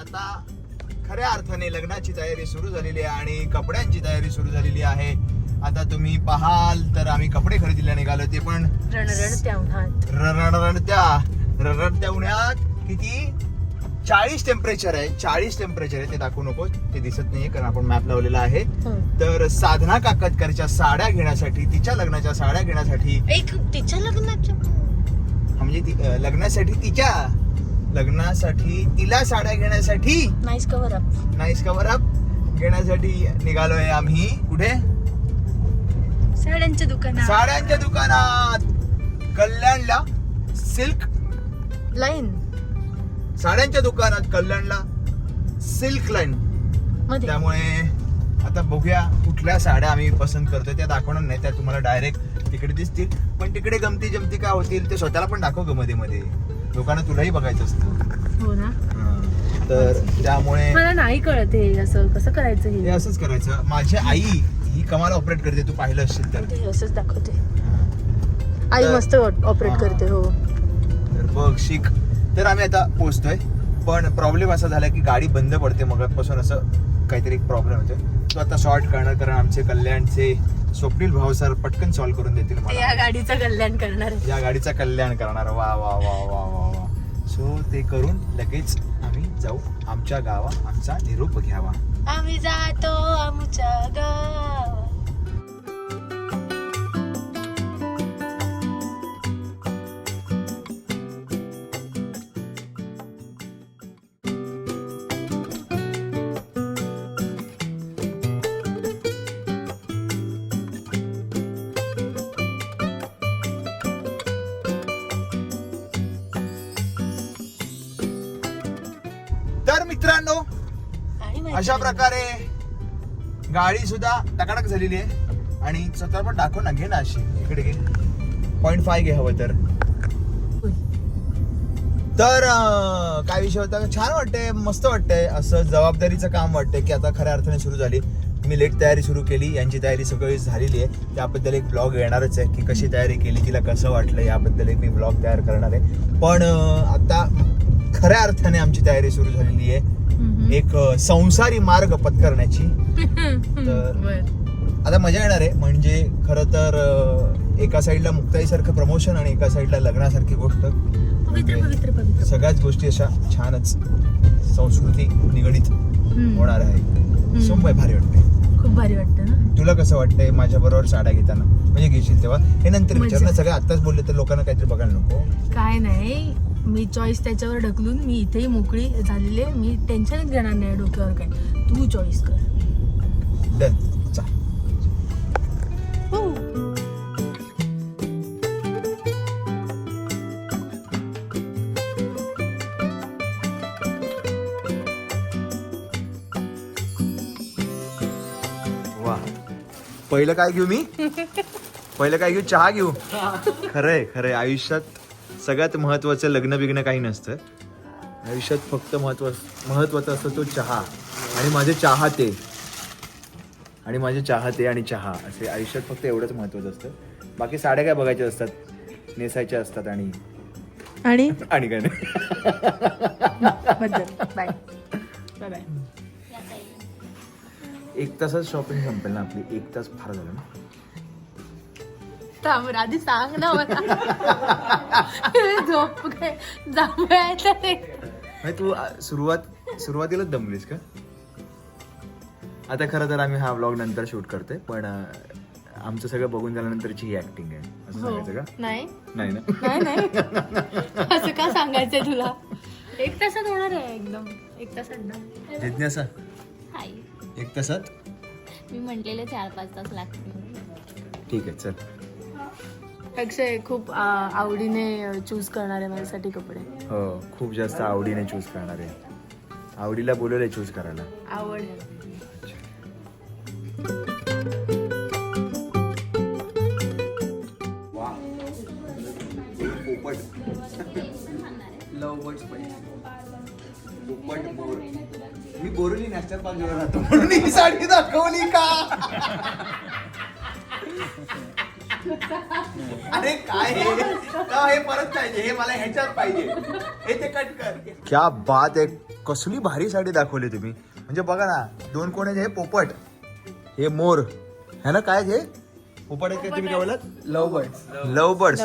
आता खऱ्या अर्थाने लग्नाची तयारी सुरू झालेली आहे आणि कपड्यांची तयारी सुरू झालेली आहे. आता तुम्ही पाहाल तर आम्ही कपडे खरेदीला निघालो ते पण रणरणत्या उन्हात. रडरडत्या उन्हात किती? चाळीस टेम्परेचर आहे. चाळीस टेम्परेचर आहे ते दाखवू नको. ते दिसत नाहीये कारण आपण मॅप लावलेला आहे. तर साधना काकतकरच्या साड्या घेण्यासाठी तिच्या लग्नाच्या साड्या घेण्यासाठी एक तिच्या लग्नाच्या? म्हणजे ती- अं, लग्नासाठी तिच्या? लग्नासाठी तिला साड्या घेण्यासाठी nice cover up nice cover up घेण्यासाठी निघालोय आम्ही. कुठे? साड्यांच्या दुकानात. साड्यांच्या दुकानात. कल्याणला सिल्क. लाईन साड्यांच्या दुकानात कल्याणला सिल्क लाईन त्यामुळे आता बघूया कुठल्या साड्या आम्ही पसंत करतोय. त्या दाखवणार नाही त्या तुम्हाला डायरेक्ट तिकडे दिसतील. पण तिकडे गमती जमती काय होतील ते स्वतःला पण दाखवमध्ये मध्ये लोकांना तुलाही बघायचं असतं. हो ना? हा. तर त्यामुळे मला नाही कळत हे असं कसं करायचं हे? हे असंच करायचं. माझी आई ही कमाल ऑपरेट करते तू पाहिलं असशील तर. ते असंच दाखवते. आई तर- मस्त ऑपरेट हा. करते हो. तर बघ शिक. तर आम्ही आता पोहोचतोय. पण प्रॉब्लेम असा झाला की गाडी बंद पडते. मगापासून असं काहीतरी एक प्रॉब्लेम होतोय. तो आता सॉर्ट करणार कारण आमचे कल्याणचे स्वप्नील भाऊ सर पटकन सॉल्व्ह करून देतील मला. गाडीचं कल्याण करणार. आहे या गाडीचा कल्याण करणार. वा वा वा वा वा. सो ते करून लगेच आम्ही जाऊ. आमच्या गावा आमचा निरोप घ्यावा. आम्ही जातो आमच्या गाव मित्रांनो अशा. प्रकारे गाडी सुद्धा टकाटक झालेली आहे. आणि स्वतः पण दाखव ना घे ना अशी इकडे घे. पॉईंट फाय घे हवं तर. तर काय विषय होता? छान वाटतंय मस्त वाटतंय. असं जबाबदारीचं काम वाटतंय की आता खऱ्या अर्थाने सुरू झाली. मी लेट तयारी सुरू केली यांची तयारी सगळी झालेली आहे. त्याबद्दल एक ब्लॉग येणारच आहे की कशी तयारी केली तिला कसं वाटलं याबद्दल एक मी ब्लॉग तयार करणार आहे. पण आता खऱ्या अर्थाने आमची तयारी सुरू झालेली आहे. एक संसारी मार्ग पत्करण्याची. तर-. आता मजा येणार आहे. म्हणजे खरं तर एका साईडला मुक्ताईसारखं प्रमोशन आणि एका साईडला लग्नासारखी गोष्ट. पवित्र सगळ्याच गोष्टी अशा छानच संस्कृती निगडीत. होणार आहे. सोमवार भारी वाटते खूप भारी वाटतं ना? तुला कसं वाटतंय माझ्या बरोबर साड्या घेताना? म्हणजे घेशील तेव्हा? हे नंतर मजा. विचार ना सगळं आताच बोलले तर लोकांना काहीतरी बघायला नको. काय नाही. मी चॉईस त्याच्यावर ढकलून मी इथेही मोकळी झालेली आहे. मी टेन्शनच घेणार नाही डोक्यावर काय तू चॉईस कर. हो. वा. पहिलं काय घेऊ मी? पहिलं काय घेऊ? चहा घेऊ? खरंय खरंय. आयुष्यात सगळ्यात महत्वाचं लग्न बिग्न काही नसतं. आयुष्यात फक्त महत्त्व महत्त्वाचा असतो तो चहा. आणि माझे चाहते आणि माझे चाहते आणि चहा. असे आयुष्यात फक्त एवढंच महत्वाचं असतं. बाकी साड्या काय बघायच्या असतात? नेसायच्या असतात आणि आणि? आणि काय नाही. बद्दल बाय. बाय बाय एक तासात शॉपिंग संपेल ना आपली. एक तास फार झालं ना. थांब आधी सांग ना मला. झोप काय जांभळायचं ते. नाही तू आ, सुरुवात सुरुवातीलाच दमलीस का? आता खरं तर आम्ही हा व्लॉग नंतर शूट करतोय पण आमचं सगळं बघून झाल्यानंतरची ही ऍक्टिंग आहे. असं हो. सांगायचं का? नाही. नाही ना? नाही नाही. असं का सांगायचंय तुला? एक तासात होणार आहे एकदम. एक तासात जिज्ञासा. हाय. एक तासात? मी म्हटलेले चार पाच तास लागतील. ठीक आहे चल. अक्षय खूप आ, आवडीने चूज करणार आहे माझ्यासाठी कपडे. हो खूप जास्त आवडीने चूज करणार. आहे आवडीला बोलवलंय चूज करायला. आवड. मी बोरली नॅशनल पार्क जवळ राहतो. म्हणून ही साडी दाखवली का? अरे काय हे? का हे परत पाहिजे? हे मला ह्याच्यात पाहिजे. हे ते कट कर. क्या बात आहे. कसली भारी साडी दाखवली तुम्ही. म्हणजे बघा ना दोन कोण आहेत हे पोपट हे मोर है ना काय हे पोपट आहे काय तुम्ही काय बोलत लव बर्ड लव बर्ड्स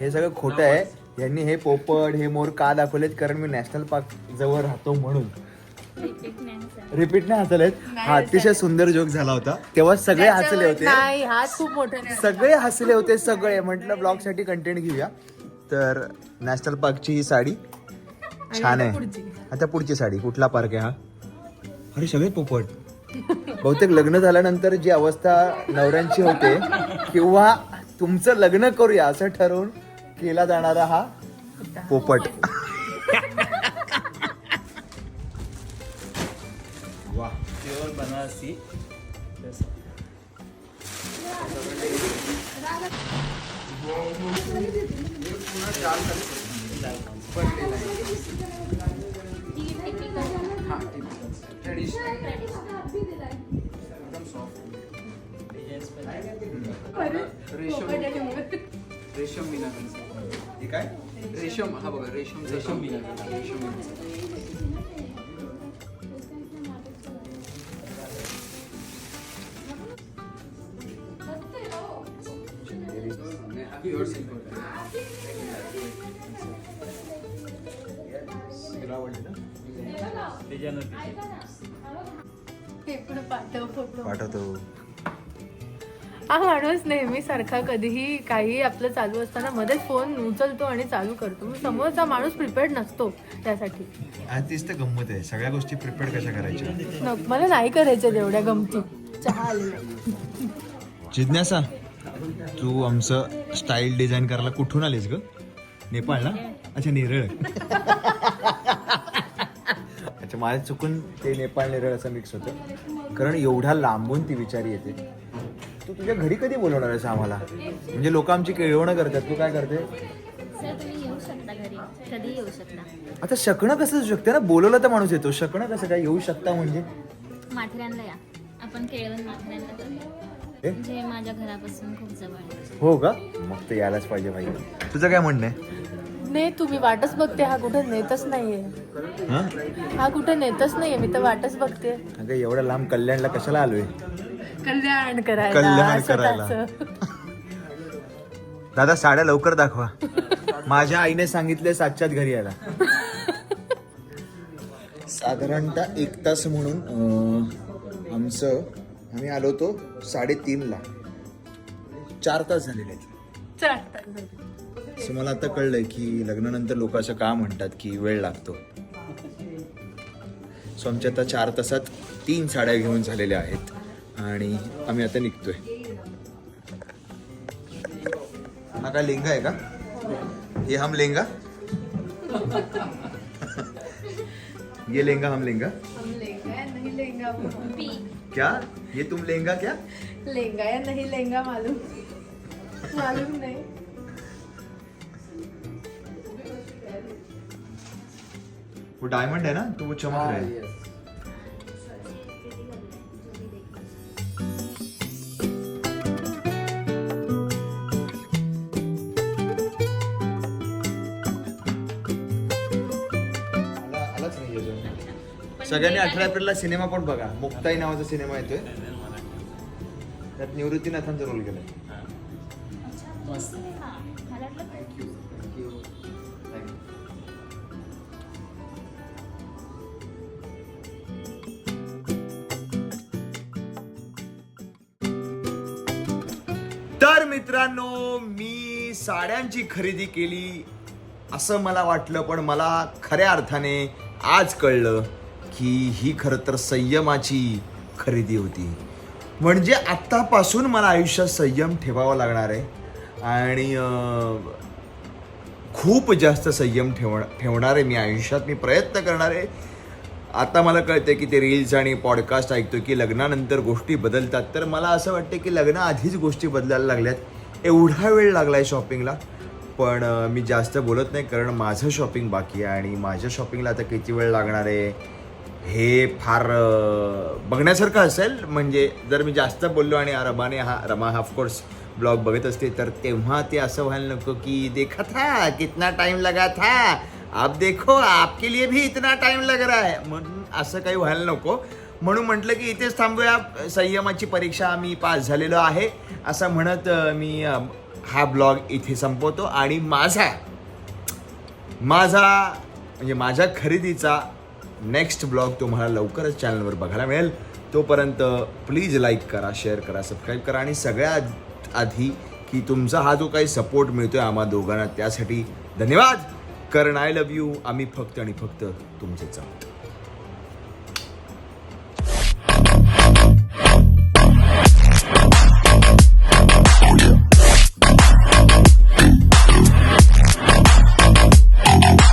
हे सगळं खोटं आहे. यांनी हे पोपट हे मोर का दाखवलेत? कारण मी नॅशनल पार्क जवळ राहतो म्हणून. रिपीट नाही हसलेत. हा अतिशय सुंदर जोक झाला होता. तेव्हा सगळे हसले होते. नाही हात खूप मोठा. सगळे हसले होते सगळे. म्हटलं ब्लॉगसाठी कंटेंट घेऊया. तर नॅशनल पार्कची ही साडी छान आहे. आता पुढची साडी. कुठला पार्क आहे हा? अरे सगळे पोपट. बहुतेक लग्न झाल्यानंतर जी अवस्था नवऱ्यांची होते किंवा तुमचं लग्न करूया असं ठरवून केला जाणारा हा पोपट. बनारसी. रेशम मिनार हे काय? रेशम. हा बघा रेशम रेशम मिनार रेशम प्युअर पाठवतो. हा माणूस नेहमी सारखा कधीही काही आपलं चालू असताना मध्येच फोन उचलतो आणि चालू करतो. समोरचा माणूस प्रिपेअर्ड नसतो त्यासाठी. तीच तर गंमत आहे. सगळ्या गोष्टी प्रिपेअर कशा करायच्या? मला नाही करायच्या तेवढ्या गमती. चहा जिज्ञासा. तू आमचं स्टाईल डिझाईन करायला कुठून आलीस ग? नेपाळ ना? अच्छा नेरळ. अच्छा माझ्या चुकून ते नेपाळ नेरळ असं मिक्स होतं. कारण एवढ्या लांबून ती विचारी येते. तू तुझ्या घरी कधी बोलवणार आहेस आम्हाला? म्हणजे लोक आमची केळवणं करतात. तू काय करते? सर तुम्ही येऊ शकता घरी. कधी येऊ शकता? आता शकणं कसं असू शकते ना? बोलवलं तर माणूस येतो. शकणं कसं काय? येऊ शकता म्हणजे? माथेरानला या. आपण केळवण माथेरानला ए? करूया म्हणजे माझ्या घरापासून खूप जवळ आहे. हो का? मग तर यायलाच पाहिजे भाई. तुझं काय म्हणणं आहे? नाही तुम्ही वाटच बघते. हा कुठे नेतच नाहीये. हा? हा कुठे नेतच नाहीये. मी तर वाटच बघते. अगं एवढ्या लांब कल्याणला कशाला आलोय? कल्याण करायला कल्याण करायला. स्वतःचं. दादा साड्या लवकर दाखवा. माझ्या आईने सांगितले सातच्यात घरी यायला. साधारणतः एक तास म्हणून अं, आमचं आम्ही आलो होतो साडेतीनला. चार तास झालेले आहेत. चालतं. सो मला आता कळलंय की लग्नानंतर लोक असं का म्हणतात की वेळ लागतो. सो आमच्या आता चार तासात तीन साड्या घेऊन झालेल्या आहेत आणि आम्ही आता निघतोय. हा काय लेंगा आहे का? ये हम लेंगा? ये लेंगा हम लेंगा? हम लेंगा या नहीं लेंगा क्या? ये तुम लेंगा क्या? लेंगा या नहीं लेंगा मालूम. मालूम नहीं. वो डायमंड है ना तो वो चमक रहा है. सगळ्यांनी अठरा एप्रिलला सिनेमा पण बघा. मुक्ताई नावाचा सिनेमा येतोय. त्यात निवृत्तीनाथांचा रोल केलाय. तर मित्रांनो मी साड्यांची खरेदी केली असं मला वाटलं पण मला खऱ्या अर्थाने आज कळलं. की ही खरं तर संयमाची खरेदी होती. म्हणजे आत्तापासून मला आयुष्यात संयम ठेवावा लागणार आहे. आणि खूप जास्त संयम ठेव ठेवणार आहे मी आयुष्यात. मी प्रयत्न करणार आहे. आता मला कळतं की ते रील्स आणि पॉडकास्ट ऐकतो की लग्नानंतर गोष्टी बदलतात. तर मला असं वाटतं की लग्नाआधीच गोष्टी बदलायला लागल्यात. एवढा वेळ लागला आहे शॉपिंगला पण मी जास्त बोलत नाही कारण माझं शॉपिंग बाकी आहे आणि माझ्या शॉपिंगला आता किती वेळ लागणार आहे? हे फार बघण्यासारखं असेल. म्हणजे जर मी जास्त बोललो आणि रमाने हा रमा हा ऑफकोर्स ब्लॉग बघत असते तर तेव्हा ते असं व्हायला नको की देखा था कितना टाइम लगा था. आप देखो आपके लिए भी इतना टाइम लग रहा है. म्हणून असं काही व्हायला नको. म्हणून म्हटलं की इथेच थांबूया. संयमाची परीक्षा आम्ही पास झालेलो आहे. असं म्हणत मी हा ब्लॉग इथे संपवतो. आणि माझा माझा म्हणजे माझ्या खरेदीचा नेक्स्ट ब्लॉग तुम्हाला लवकरच चॅनलवर बघायला मिळेल. तोपर्यंत प्लीज लाईक करा शेअर करा सबस्क्राईब करा आणि सगळ्यात आधी की तुमचा हा जो काही सपोर्ट मिळतोय आम्हा दोघांना त्यासाठी धन्यवाद. कारण आय लव्ह यू आम्ही फक्त आणि फक्त तुमचेच आहोत